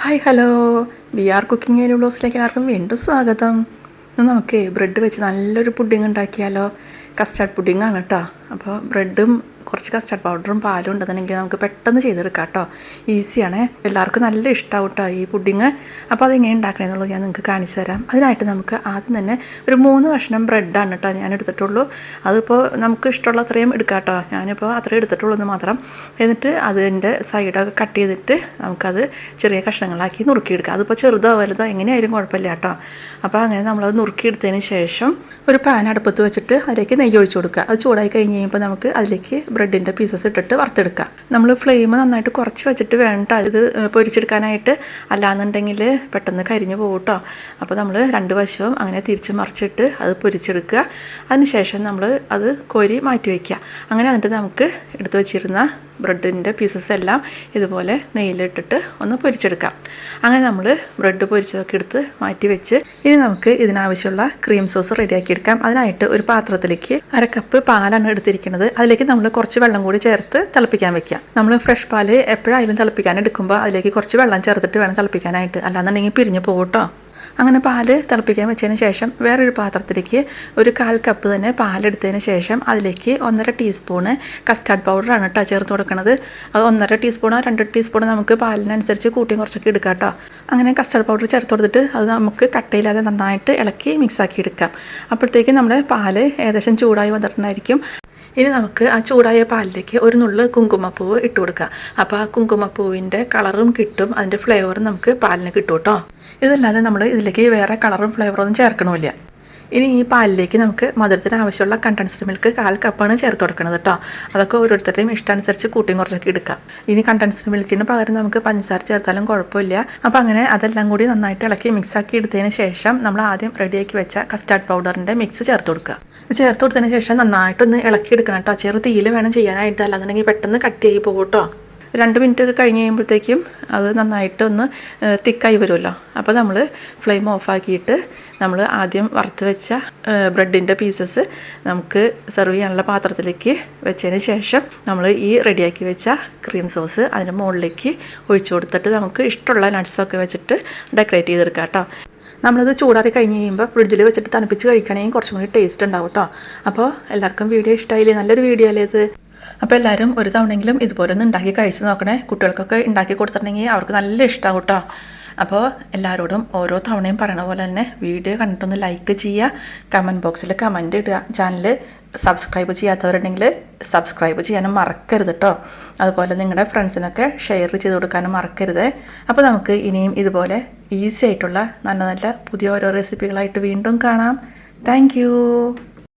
Hi hello. B R cooking ബ്ലോസിലേക്ക് എല്ലാവർക്കും വീണ്ടും സ്വാഗതം. ഇന്ന് നമുക്ക് ബ്രെഡ് വെച്ച് നല്ലൊരു പുഡിംഗ് ഉണ്ടാക്കിയാലോ? കസ്റ്റാർഡ് പുഡിംഗ് ആണ് കേട്ടോ. അപ്പോൾ ബ്രെഡും കുറച്ച് കസ്റ്റാർഡ് പൗഡറും പാലും ഉണ്ടെന്നുണ്ടെങ്കിൽ നമുക്ക് പെട്ടെന്ന് ചെയ്തെടുക്കാം കേട്ടോ. ഈസിയാണ് എല്ലാവർക്കും നല്ല ഇഷ്ടമാവും കേട്ടോ ഈ പുഡിങ് അപ്പോൾ അതെങ്ങനെ ഉണ്ടാക്കണമെന്നുള്ളത് ഞാൻ നിങ്ങൾക്ക് കാണിച്ചു തരാം. അതിനായിട്ട് നമുക്ക് ആദ്യം തന്നെ ഒരു മൂന്ന് കഷ്ണം ബ്രെഡാണ് കേട്ടോ ഞാൻ എടുത്തിട്ടുള്ളൂ. അതിപ്പോൾ നമുക്ക് ഇഷ്ടമുള്ള അത്രയും എടുക്കാം കേട്ടോ. ഞാനിപ്പോൾ അത്രയും എടുത്തിട്ടുള്ളൂ എന്ന് മാത്രം. എന്നിട്ട് അതിന്റെ സൈഡൊക്കെ കട്ട് ചെയ്തിട്ട് നമുക്കത് ചെറിയ കഷ്ണങ്ങളാക്കി നുറുക്കിയെടുക്കാം. അതിപ്പോൾ ചെറുതോ വലുതോ എങ്ങനെയായാലും കുഴപ്പമില്ല കേട്ടോ. അപ്പോൾ അങ്ങനെ നമ്മളത് നുറുക്കിയെടുത്തതിന് ശേഷം ഒരു പാൻ അടുപ്പത്ത് വെച്ചിട്ട് അതിലേക്ക് നെയ്യ് ഒഴിച്ചു കൊടുക്കുക. അത് ചൂടായി കഴിഞ്ഞ് കഴിയുമ്പോൾ നമുക്ക് അതിലേക്ക് ബ്രെഡിന്റെ പീസസ് ഇട്ടിട്ട് വറുത്തെടുക്കുക. നമ്മൾ ഫ്ലെയിം നന്നായിട്ട് കുറച്ച് വെച്ചിട്ട് വേണ്ട ഇത് പൊരിച്ചെടുക്കാനായിട്ട്. അല്ലാന്നുണ്ടെങ്കിൽ പെട്ടെന്ന് കരിഞ്ഞു പോകും അപ്പോൾ നമ്മൾ രണ്ട് വശവും അങ്ങനെ തിരിച്ച് മറിച്ചിട്ട് അത് പൊരിച്ചെടുക്കുക. അതിനുശേഷം നമ്മൾ അത് കോരി മാറ്റി വയ്ക്കുക അങ്ങനെ എന്നിട്ട് നമുക്ക് എടുത്തു വച്ചിരുന്ന ബ്രെഡിന്റെ പീസസ് എല്ലാം ഇതുപോലെ നെയ്യിലിട്ടിട്ട് ഒന്ന് പൊരിച്ചെടുക്കാം. അങ്ങനെ നമ്മൾ ബ്രെഡ് പൊരിച്ചതൊക്കെ എടുത്ത് മാറ്റി വെച്ച് ഇനി നമുക്ക് ഇതിനാവശ്യമുള്ള ക്രീം സോസ് റെഡിയാക്കി എടുക്കാം അതിനായിട്ട് ഒരു പാത്രത്തിലേക്ക് അര കപ്പ് പാലാണ് എടുത്തിരിക്കുന്നത്. അതിലേക്ക് നമ്മൾ കുറച്ച് വെള്ളം കൂടി ചേർത്ത് തിളപ്പിക്കാൻ വെക്കാം നമ്മൾ ഫ്രഷ് പാൽ എപ്പോഴായാലും തിളപ്പിക്കാൻ എടുക്കുമ്പോൾ അതിലേക്ക് കുറച്ച് വെള്ളം ചേർത്തിട്ട് വേണം തിളപ്പിക്കാനായിട്ട്. അല്ലാന്നുണ്ടെങ്കിൽ പിരിഞ്ഞു പോകട്ടോ അങ്ങനെ പാൽ തിളപ്പിക്കാൻ വെച്ചതിന് ശേഷം വേറൊരു പാത്രത്തിലേക്ക് ഒരു കാൽ കപ്പ് തന്നെ പാലെടുത്തതിന് ശേഷം അതിലേക്ക് ഒന്നര ടീസ്പൂണ് കസ്റ്റാർഡ് പൗഡറാണ് കേട്ടോ ചേർത്ത് കൊടുക്കുന്നത് അത് ഒന്നര ടീസ്പൂണോ രണ്ട് ടീസ്പൂണോ നമുക്ക് പാലിനനുസരിച്ച് കൂട്ടിയും കുറച്ചൊക്കെ എടുക്കാം കേട്ടോ അങ്ങനെ കസ്റ്റാർഡ് പൗഡർ ചേർത്ത് കൊടുത്തിട്ട് അത് നമുക്ക് കട്ടയില്ലാതെ നന്നായിട്ട് ഇളക്കി മിക്സാക്കി എടുക്കാം. അപ്പോഴത്തേക്ക് നമ്മുടെ പാൽ ഏകദേശം ചൂടായി വന്നിട്ടുണ്ടായിരിക്കും. ഇനി നമുക്ക് ആ ചൂടായ പാലിലേക്ക് ഒരു നുള്ള് കുങ്കുമപ്പൂവ് ഇട്ട് കൊടുക്കുക അപ്പോൾ ആ കുങ്കുമപ്പൂവിന്റെ കളറും കിട്ടും. അതിന്റെ ഫ്ലേവറും നമുക്ക് പാലിന് കിട്ടും കേട്ടോ ഇതല്ലാതെ നമ്മൾ ഇതിലേക്ക് വേറെ കളറും ഫ്ലേവറും ഒന്നും ചേർക്കണമില്ല. ഇനി ഈ പാലിലേക്ക് നമുക്ക് മധുരത്തിന് ആവശ്യമുള്ള കണ്ടൻസ്ഡ് മിൽക്ക് കാൽ കപ്പാണ് ചേർത്ത് കൊടുക്കുന്നത് കേട്ടോ അതൊക്കെ ഓരോരുത്തരുടെയും ഇഷ്ടാനുസരിച്ച് കൂട്ടിയും കുറച്ചൊക്കെ എടുക്കാം. ഇനി കണ്ടൻസ്ഡ് മിൽക്കിന് പകരം നമുക്ക് പഞ്ചസാര ചേർത്താലും കുഴപ്പമില്ല. അപ്പോൾ അങ്ങനെ അതെല്ലാം കൂടി നന്നായിട്ട് ഇളക്കി മിക്സ് ആക്കി എടുത്തതിന് ശേഷം നമ്മൾ ആദ്യം റെഡിയാക്കി വെച്ച കസ്റ്റാർഡ് പൗഡറിന്റെ മിക്സ് ചേർത്ത് കൊടുക്കുക. ചേർത്ത് കൊടുത്തതിന് ശേഷം നന്നായിട്ടൊന്ന് ഇളക്കി എടുക്കണം കേട്ടോ ചെറു തീയിൽ വേണം ചെയ്യാനായിട്ട്. അല്ലാന്നുണ്ടെങ്കിൽ പെട്ടെന്ന് കട്ട് കട്ടിയായി പോകും കേട്ടോ രണ്ട് മിനിറ്റ് ഒക്കെ കഴിഞ്ഞ് കഴിയുമ്പോഴത്തേക്കും അത് നന്നായിട്ട് ഒന്ന് തിക്കായി വരുമല്ലോ. അപ്പോൾ നമ്മൾ ഫ്ലെയിം ഓഫാക്കിയിട്ട് നമ്മൾ ആദ്യം വറുത്ത് വെച്ച ബ്രെഡിന്റെ പീസസ് നമുക്ക് സെർവ് ചെയ്യാനുള്ള പാത്രത്തിലേക്ക് വെച്ചതിന് ശേഷം നമ്മൾ ഈ റെഡിയാക്കി വെച്ച ക്രീം സോസ് അതിന്റെ മുകളിലേക്ക് ഒഴിച്ചു കൊടുത്തിട്ട് നമുക്ക് ഇഷ്ടമുള്ള നട്ട്സൊക്കെ വെച്ചിട്ട് ഡെക്കറേറ്റ് ചെയ്തെടുക്കാം കേട്ടോ. നമ്മളത് ചൂടാറി കഴിഞ്ഞ് കഴിയുമ്പോൾ ഫ്രിഡ്ജിൽ വെച്ചിട്ട് തണുപ്പിച്ച് കഴിക്കണമെങ്കിൽ കുറച്ചും കൂടി ടേസ്റ്റ് ഉണ്ടാവും കേട്ടോ. അപ്പോൾ എല്ലാവർക്കും വീഡിയോ ഇഷ്ടമായില്ലേ? നല്ലൊരു വീഡിയോ അല്ലേ ഇത്? അപ്പോൾ എല്ലാവരും ഒരു തവണയെങ്കിലും ഇതുപോലെ ഒന്ന് ഉണ്ടാക്കി കഴിച്ച് നോക്കണേ. കുട്ടികൾക്കൊക്കെ ഉണ്ടാക്കി കൊടുത്തിട്ടുണ്ടെങ്കിൽ അവർക്ക് നല്ല ഇഷ്ടമാവും കേട്ടോ. അപ്പോൾ എല്ലാവരോടും ഓരോ തവണയും പറയണ പോലെ തന്നെ വീഡിയോ കണ്ടിട്ടൊന്ന് ലൈക്ക് ചെയ്യുക. കമന്റ് ബോക്സിൽ കമന്റ് ഇടുക. ചാനൽ സബ്സ്ക്രൈബ് ചെയ്യാത്തവരുണ്ടെങ്കിൽ സബ്സ്ക്രൈബ് ചെയ്യാനും മറക്കരുത് കേട്ടോ. അതുപോലെ നിങ്ങളുടെ ഫ്രണ്ട്സിനൊക്കെ ഷെയർ ചെയ്ത് കൊടുക്കാനും മറക്കരുത്. അപ്പോൾ നമുക്ക് ഇനിയും ഇതുപോലെ ഈസി ആയിട്ടുള്ള നല്ല നല്ല പുതിയ ഓരോ റെസിപ്പികളായിട്ട് വീണ്ടും കാണാം. താങ്ക്